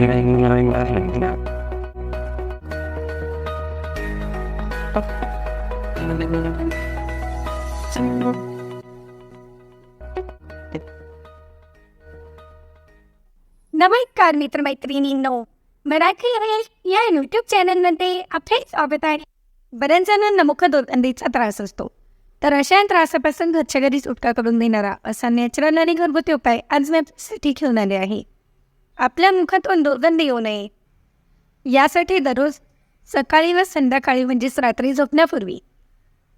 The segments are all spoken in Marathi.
नमस्कार मित्रमैत्रिणींनो मराठी रमेश या यूट्यूब चॅनलमध्ये आपले स्वागत आहे. बऱ्याच जणांना मुख दुर्गंधीचा त्रास असतो तर अशा त्रासापासून घरच्या घरी सुटका करून देणारा असा नॅचरल आणि घरगुती उपाय आज मी आपल्यासाठी घेऊन आले आहे. आपल्या मुखातून दुर्गंधी येऊ नये. यासाठी दररोज सकाळी व संध्याकाळी म्हणजेच रात्री झोपण्यापूर्वी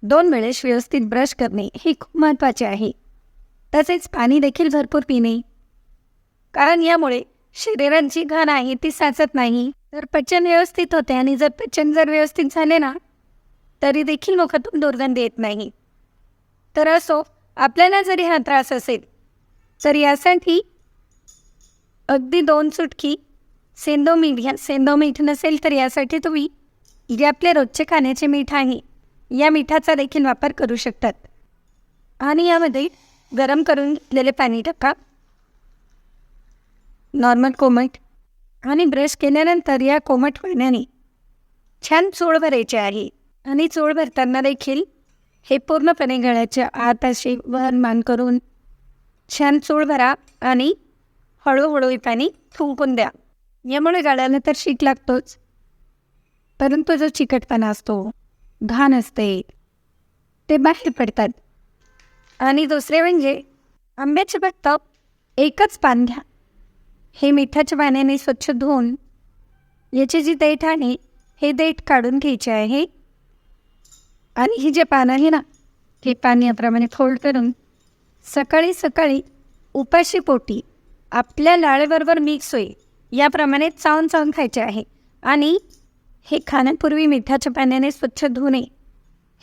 दोन वेळेस व्यवस्थित ब्रश करणे हे खूप महत्त्वाचे आहे. तसेच पाणी देखील भरपूर पिणे. कारण यामुळे शरीरात जी घाण आहे ती साचत नाही. तर पचन व्यवस्थित होते आणि जर पचन जर व्यवस्थित झाले ना तरी देखील मुखातून दुर्गंधी येत नाही. तर असो आपल्याला जरी हा त्रास असेल तर यासाठी अगदी दोन चुटकी सेंदो मीठ घ्या. सेंदो मीठ नसेल तर यासाठी तुम्ही जे आपले रोजचे खाण्याचे मीठ आहे या मिठाचा देखील वापर करू शकतात. आणि यामध्ये गरम करून घेतलेले पाणी टाका. नॉर्मल कोमट. आणि ब्रश केल्यानंतर या कोमट पाण्याने छान चोळ भरायचे आहे. आणि चोळ भरताना देखील हे पूर्णपणे गळ्याच्या आत असे वर मान करून छान चोळ भरा आणि हळूहळू हे पाणी द्या. यामुळे गळ्याला तर शीक लागतोच. परंतु जो चिकटपणा असतो घाण असते ते बाहेर पडतात. आणि दुसरे म्हणजे आंब्याचे फक्त एकच पान घ्या. हे मिठाच्या पाण्याने स्वच्छ धुवून याचे जी देठ आहे हे देठ काढून घ्यायचे आहे आणि ही जे पान आहे ना हे पान याप्रमाणे फोल्ड करून सकाळी सकाळी उपाशी पोटी. आपल्या लाळेबरोबर मिक्स होईल याप्रमाणे चावून चावून खायचे आहे. आणि हे खाण्यापूर्वी मिठाच्या पाण्याने स्वच्छ धुणे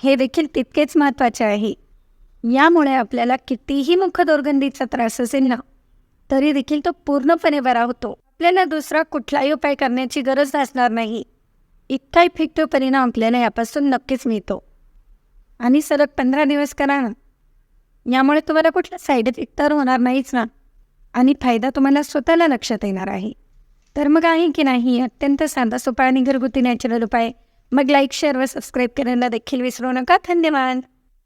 हे देखील तितकेच महत्त्वाचे आहे. यामुळे आपल्याला कितीही मुख दुर्गंधीचा त्रास असेल ना तरी देखील तो पूर्णपणे बरा होतो. आपल्याला दुसरा कुठलाही उपाय करण्याची गरज भासणार नाही. इतका इफेक्टिव्ह परिणाम आपल्याला यापासून नक्कीच मिळतो. आणि सलग पंधरा दिवस करा ना. यामुळे तुम्हाला कुठला साईड इफेक्ट तर होणार नाहीच ना. आणि फायदा तुम्हाला स्वतःला लक्षात येणार आहे. तर मग आहे की नाही अत्यंत साधा सोपा आणि घरगुती नॅचरल उपाय. मग लाईक शेअर व सबस्क्राईब करायला देखील विसरू नका. धन्यवाद.